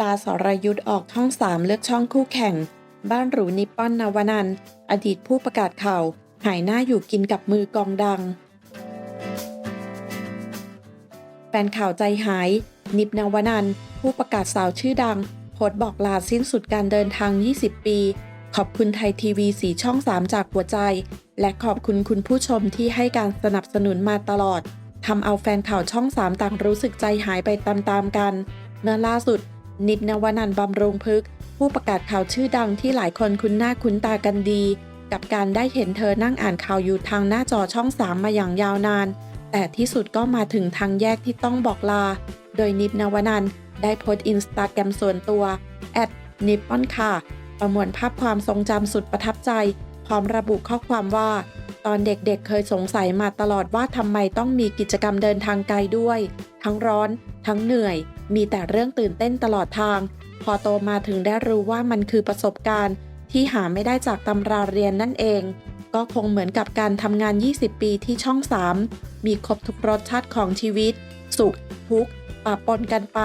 ลาสรยุทธ์ออกช่องสามเลือกช่องคู่แข่ง บ้านหรูนิปปอนนวนันท์อดีตผู้ประกาศข่าว หายหน้าอยู่กินกับมือกองดัง แฟนข่าวใจหาย นิบนวนันท์ผู้ประกาศสาวชื่อดังโพสบอกลาสิ้นสุดการเดินทาง 20 ปี ขอบคุณไทยทีวีสีช่อง 3 จากหัวใจ และขอบคุณคุณผู้ชมที่ให้การสนับสนุนมาตลอดทำเอาแฟนข่าวช่อง 3 ต่างรู้สึกใจหายไปตามๆกันเมื่อล่าสุด นิบนวนันบำรุงพึก ผู้ประกาศข่าวชื่อดังที่หลายคนคุ้นหน้าคุ้นตากันดี กับการได้เห็นเธอนั่งอ่านข่าวอยู่ทางหน้าจอช่อง 3 มาอย่างยาวนาน แต่ที่สุดก็มาถึงทางแยกที่ต้องบอกลา โดยนิบนวนันได้โพสต์อินสตาแกรมส่วนตัวแอดนิปอนค่ะ ประมวลภาพความทรงจำสุดประทับใจ พร้อมระบุข้อความว่า ตอนเด็กๆเคยสงสัยมาตลอดว่าทำไมต้องมีกิจกรรมเดินทางไกลด้วย ทั้งร้อน ทั้งเหนื่อย มีแต่เรื่องตื่นเต้นตลอดทาง พอโตมาถึงได้รู้ว่ามันคือประสบการณ์ ที่หาไม่ได้จากตำราเรียนนั่นเอง ก็คงเหมือนกับการทำงาน 20 ปีที่ช่อง 3 มีครบทุกรสชาติของชีวิต สุขทุกข์ปะปนกันไป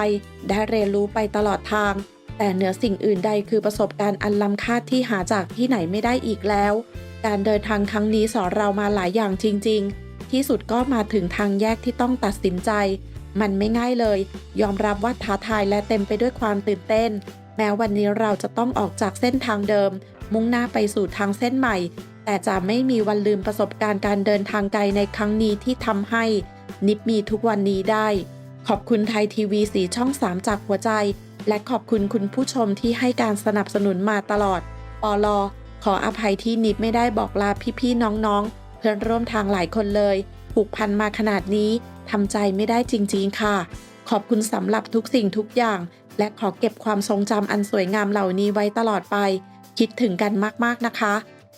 ได้เรียนรู้ไปตลอดทาง แต่เหนือสิ่งอื่นใดคือประสบการณ์อันล้ำค่าที่หาจากที่ไหนไม่ได้อีกแล้ว การเดินทางครั้งนี้สอนเรามาหลายอย่างจริง ๆ ที่สุดก็มาถึงทางแยกที่ต้องตัดสินใจ มันไม่ง่ายเลย ยอมรับว่าท้าทายและเต็มไปด้วยความตื่นเต้น แม้วันนี้เราจะต้องออกจากเส้นทางเดิม มุ่งหน้าไปสู่ทางเส้นใหม่ แต่จะไม่มีวันลืมประสบการณ์การเดินทางไกลในครั้งนี้ที่ทำให้ นิบมีทุกวันนี้ได้ ขอบคุณไทยทีวีสีช่อง 3 จากหัวใจ และขอบคุณคุณผู้ชมที่ให้การสนับสนุนมาตลอด ปอลอ ขออภัยที่นิบไม่ได้บอกลาพี่ๆน้องๆ เพื่อนร่วมทางหลายคนเลยผูกพันมาขนาดนี้ทำใจไม่ได้จริงๆค่ะ ขอบคุณสำหรับทุกสิ่งทุกอย่าง และขอเก็บความทรงจำอันสวยงามเหล่านี้ไว้ตลอดไป คิดถึงกันมากๆนะคะ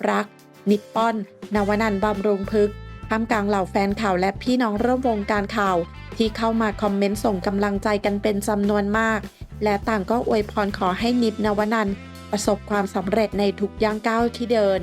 รัก นิปปอน นวนันท์บำรุงพึกท่ามกลางเหล่าแฟนข่าวและพี่น้องร่วมวงการข่าว ที่เข้ามาคอมเมนต์ส่งกำลังใจกันเป็นจำนวนมาก และต่างก็อวยพรขอให้นิบนวนันประสบความสำเร็จในทุกย่างก้าวที่เดิน